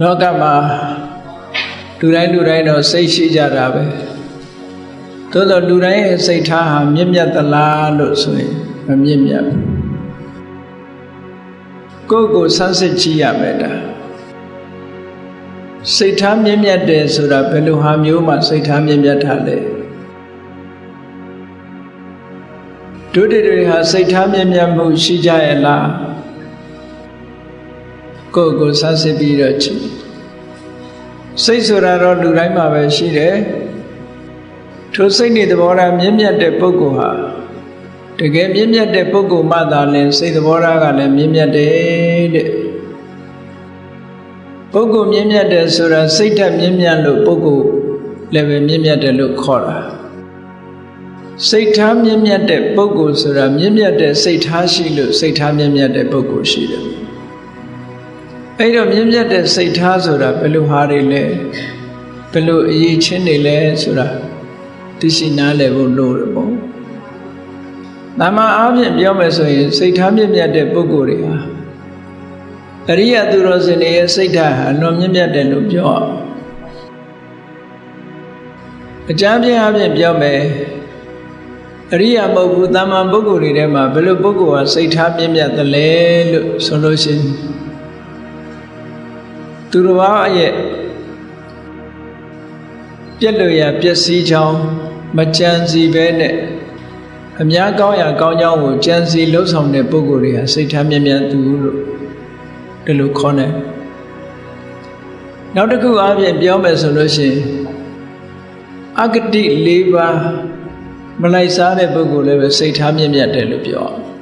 လောကမှာလူတိုင်းလူတိုင်းတော့စိတ်ရှိကြတာပဲသို့တော့လူတိုင်းရဲ့စိတ်ထားဟာမြင့်မြတ်သလားလို့ဆိုရင်မမြင့်မြတ်ဘူးကိုယ့်ကိုယ်ဆန်းစစ်ကြည့်ရမယ်ဒါစိတ်ထားမြင့်မြတ်တယ်ဆိုတာဘယ်လိုဟာမျိုးမှစိတ်ထားမြင့်မြတ်တာလဲဒုတိယတွေဟာစိတ်ထားမြင့်မြတ်မှုရှိကြရဲ့လား ကိုယ့်ကိုယ်ဆန်းစစ်ပြီးတော့ကြည့်စိတ်ဆိုတာတော့လူတိုင်းမှာပဲရှိတယ်ထိုစိတ်နေသဘောထားမြင့်မြတ်တဲ့ပုဂ္ဂိုလ်ဟာတကယ်မြင့်မြတ်တဲ့ပုဂ္ဂိုလ်မှသာလျှင်စိတ်သဘောထားကလည်းမြင့်မြတ်တယ်တဲ့ပုဂ္ဂိုလ်မြင့်မြတ်တယ်ဆိုတာစိတ်ဓာတ်မြင့်မြတ်လို့ပုဂ္ဂိုလ်လည်းပဲမြင့်မြတ်တယ်လို့ခေါ်တာစိတ်ထားမြင့်မြတ်တဲ့ပုဂ္ဂိုလ်ဆိုတာမြင့်မြတ်တဲ့စိတ်ထားရှိလို့စိတ်ထားမြင့်မြတ်တဲ့ပုဂ္ဂိုလ်ရှိတယ် အဲ့တော့မြင့်မြတ်တဲ့စိတ်ထားဆိုတာဘယ်လိုဟာတွေလဲဘယ်လိုအရေးချင်းတွေလဲဆိုတာသိရှိနားလည်ဖို့လိုတယ်ပေါ့။နာမအားဖြင့်ပြောမယ်ဆိုရင်စိတ်ထားမြင့်မြတ်တဲ့ပုဂ္ဂိုလ်တွေဟာအရိယသူတော်စင်တွေရဲ့စိတ်ဓာတ်ဟာလွန်မြင့်မြတ်တယ်လို့ပြောအောင်။အကြမ်းပြင်းအားဖြင့်ပြောမယ်အရိယာမဟုတ်ဘူးတာမန်ပုဂ္ဂိုလ်တွေထဲမှာဘယ်လိုပုဂ္ဂိုလ်ဟာစိတ်ထားမြင့်မြတ်သလဲလို့ဆိုလို့ရှိရင် သူတော်ဘာရဲ့ပြက်လို့ရပျက်စီးချောင်းမကြံစီပဲနဲ့အများကောင်းရာကောင်းကြောင်းကိုကြံစီလှုပ်ဆောင်တဲ့ပုဂ္ဂိုလ်တွေဟာစိတ်ထားမြင့်မြတ်သူလို့ဒီလိုခေါ်နေနောက်တစ်ခုအပြင်ပြောမယ်ဆိုလို့ရှိရင်အဂတိ၄ပါးမလိုက်စားတဲ့ပုဂ္ဂိုလ်လည်းပဲစိတ်ထားမြင့်မြတ်တယ်လို့ပြောအောင်